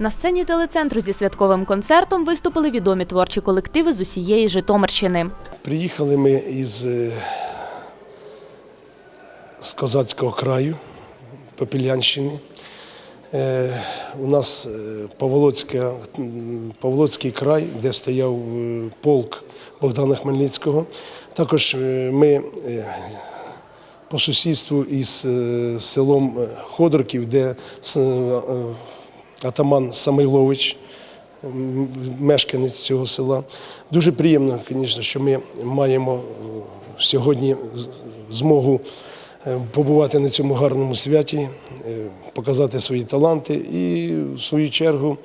На сцені телецентру зі святковим концертом виступили відомі творчі колективи з усієї Житомирщини. Приїхали ми із е, з Козацького краю, Попілянщини. Е, У нас е, Павлоцька, край, де стояв полк Богдана Хмельницького. Також ми по сусідству із селом Ходорків, де атаман Самойлович, мешканець цього села. Дуже приємно, звісно, що ми маємо е, сьогодні змогу е, побувати на цьому гарному святі, е, показати свої таланти і, в свою чергу,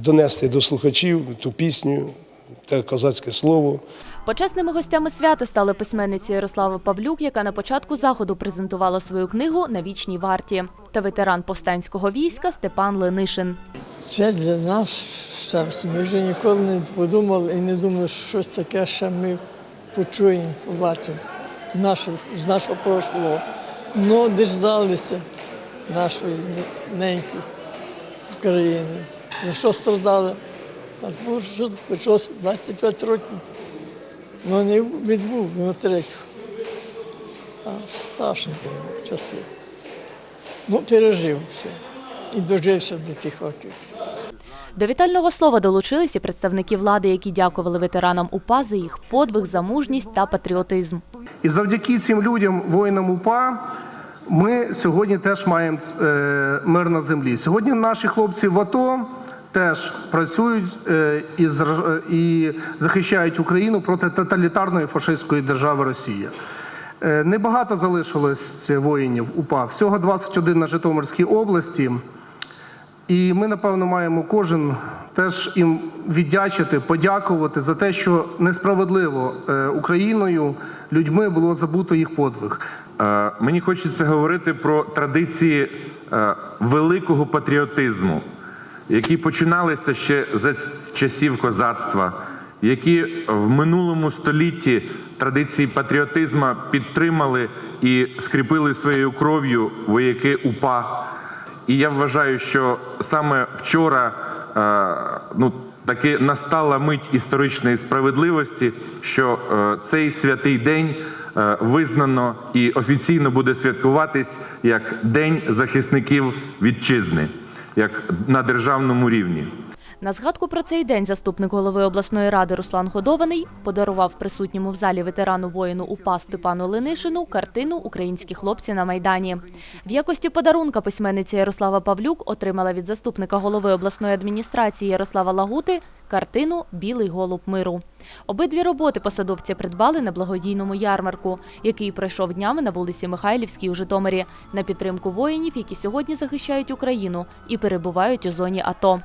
донести до слухачів ту пісню, те козацьке слово. Почесними гостями свята стали письменниця Ярослава Павлюк, яка на початку заходу презентувала свою книгу на вічній варті, та ветеран повстанського війська Степан Ленишин. Це для нас все. Ми вже ніколи не подумали і не думали, що щось таке ще ми почуємо, побачимо з нашого прошлого. Ну, діждалися нашої неньки України. За що страдали? А може, почалося 25 років. Ну, не відбув, його третю. А страшно було часи. Ну, пережив все. І дожився до цих років. До вітального слова долучились і представники влади, які дякували ветеранам УПА за їх подвиг, за мужність та патріотизм. І завдяки цим людям, воїнам УПА, ми сьогодні теж маємо е, мир на землі. Сьогодні наші хлопці в АТО теж працюють е, і, і захищають Україну проти тоталітарної фашистської держави Росія. Е, Небагато залишилось воїнів УПА, всього 21 на Житомирській області. І ми, напевно, маємо кожен теж їм віддячити, подякувати за те, що несправедливо е, Україною людьми було забуто їх подвиг. Мені хочеться говорити про традиції великого патріотизму, які починалися ще за часів козацтва, які в минулому столітті традиції патріотизму підтримали і скріпили своєю кров'ю вояки УПА. І я вважаю, що саме вчора е, ну, таки настала мить історичної справедливості, що е, цей святий день е, визнано і офіційно буде святкуватись як День захисників вітчизни, як на державному рівні. На згадку про цей день заступник голови обласної ради Руслан Годований подарував присутньому в залі ветерану воїну УПА Степану Ленишину картину Українські хлопці на майдані. В якості подарунка письменниця Ярослава Павлюк отримала від заступника голови обласної адміністрації Ярослава Лагути картину Білий голуб миру. Обидві роботи посадовці придбали на благодійному ярмарку, який пройшов днями на вулиці Михайлівській у Житомирі на підтримку воїнів, які сьогодні захищають Україну і перебувають у зоні АТО.